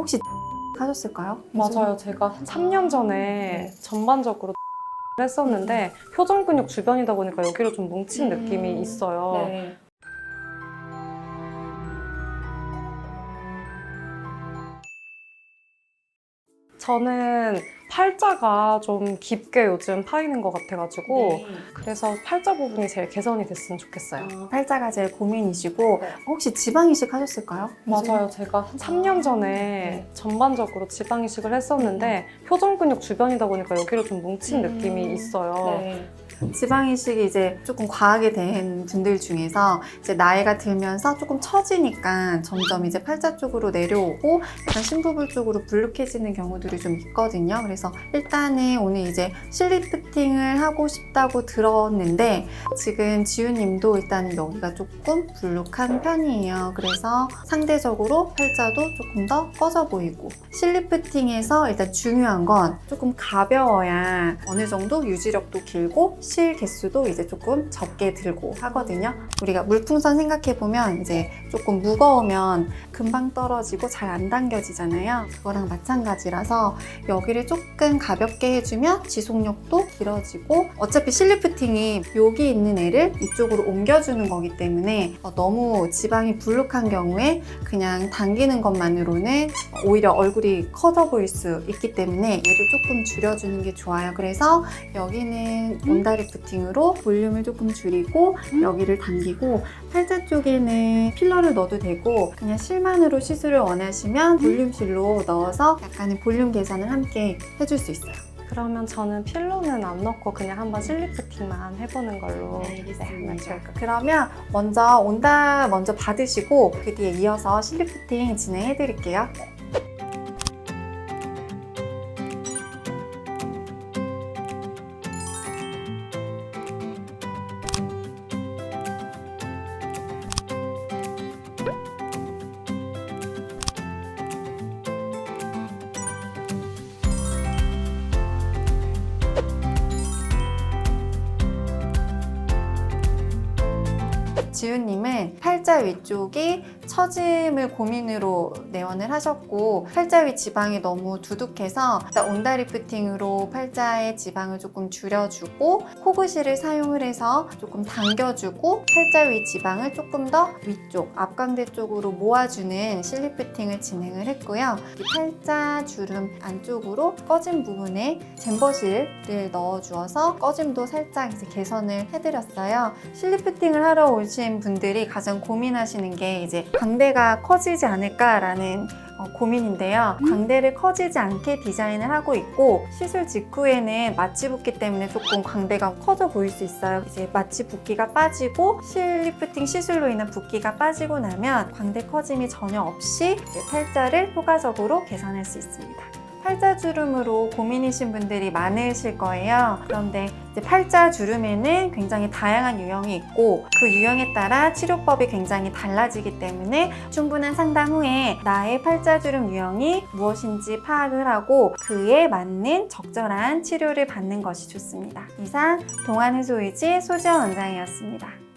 혹시 하셨을까요? 맞아요. 제가 한 3년 전에 전반적으로 했었는데 표정 근육 주변이다 보니까 여기로 좀 뭉친 음. 느낌이 있어요. 네. 저는 팔자가 좀 깊게 요즘 파이는 것 같아가지고 네. 그래서 팔자 부분이 제일 개선이 됐으면 좋겠어요. 어, 팔자가 제일 고민이시고 네. 혹시 지방 이식 하셨을까요? 맞아요. 제가 한 3년 전에 전반적으로 지방 이식을 했었는데 표정 근육 주변이다 보니까 여기로 좀 뭉친 음. 느낌이 있어요. 네. 지방 이식이 이제 조금 과하게 된 분들 중에서 이제 나이가 들면서 조금 처지니까 점점 이제 팔자 쪽으로 내려오고 약간 심부분 쪽으로 불룩해지는 경우들이 좀 있거든요. 그래서 일단은 오늘 이제 실리프팅을 하고 싶다고 들었는데 지금 지우님도 일단은 여기가 조금 불룩한 편이에요. 그래서 상대적으로 팔자도 조금 더 꺼져 보이고 실리프팅에서 일단 중요한 건 조금 가벼워야 어느 정도 유지력도 길고 실 개수도 이제 조금 적게 들고 하거든요. 우리가 물풍선 생각해 보면 이제 조금 무거우면 금방 떨어지고 잘 안 당겨지잖아요. 그거랑 마찬가지라서 여기를 조금 가볍게 해주면 지속력도 길어지고 어차피 실리프팅이 여기 있는 애를 이쪽으로 옮겨주는 거기 때문에 어, 너무 지방이 불룩한 경우에 그냥 당기는 것만으로는 오히려 얼굴이 커져 보일 수 있기 때문에 얘를 조금 줄여주는 게 좋아요. 그래서 여기는 온다리 프팅으로 볼륨을 조금 줄이고 여기를 당기고 팔자 쪽에는 필러 를 넣어도 되고 그냥 실만으로 시술을 원하시면 볼륨실로 넣어서 약간의 볼륨 개선을 함께 해줄 수 있어요. 그러면 저는 필러는 안 넣고 그냥 한번 실리프팅만 해보는 걸로 네, 알겠습니다. 하면 좋을 것 같아요. 그러면 먼저 온다 먼저 받으시고 그 뒤에 이어서 실리프팅 진행해 드릴게요. 지우님은 팔자 위쪽이 처짐을 고민으로 내원을 하셨고 팔자 위 지방이 너무 두둑해서 일단 온다 리 프팅으로 팔자의 지방을 조금 줄여주고 코브실을 사용을 해서 조금 당겨주고 팔자 위 지방을 조금 더 위쪽 앞광대 쪽으로 모아주는 실리프팅을 진행을 했고요. 이 팔자 주름 안쪽으로 꺼진 부분에 잼버실을 넣어주어서 꺼짐도 살짝 이제 개선을 해드렸어요. 실리프팅을 하러 오신 분들이 가장 고민하시는 게 이제 광대가 커지지 않을까라는 어, 고민인데요. 광대를 커지지 않게 디자인을 하고 있고 시술 직후에는 마취 붓기 때문에 조금 광대가 커져 보일 수 있어요. 이제 마취 붓기가 빠지고 실리프팅 시술로 인한 붓기가 빠지고 나면 광대 커짐이 전혀 없이 이제 팔자를 효과적으로 개선할 수 있습니다. 팔자 주름으로 고민이신 분들이 많으실 거예요. 그런데 이제 팔자 주름에는 굉장히 다양한 유형이 있고 그 유형에 따라 치료법이 굉장히 달라지기 때문에 충분한 상담 후에 나의 팔자 주름 유형이 무엇인지 파악을 하고 그에 맞는 적절한 치료를 받는 것이 좋습니다. 이상 동안해소의지 소지원 원장이었습니다.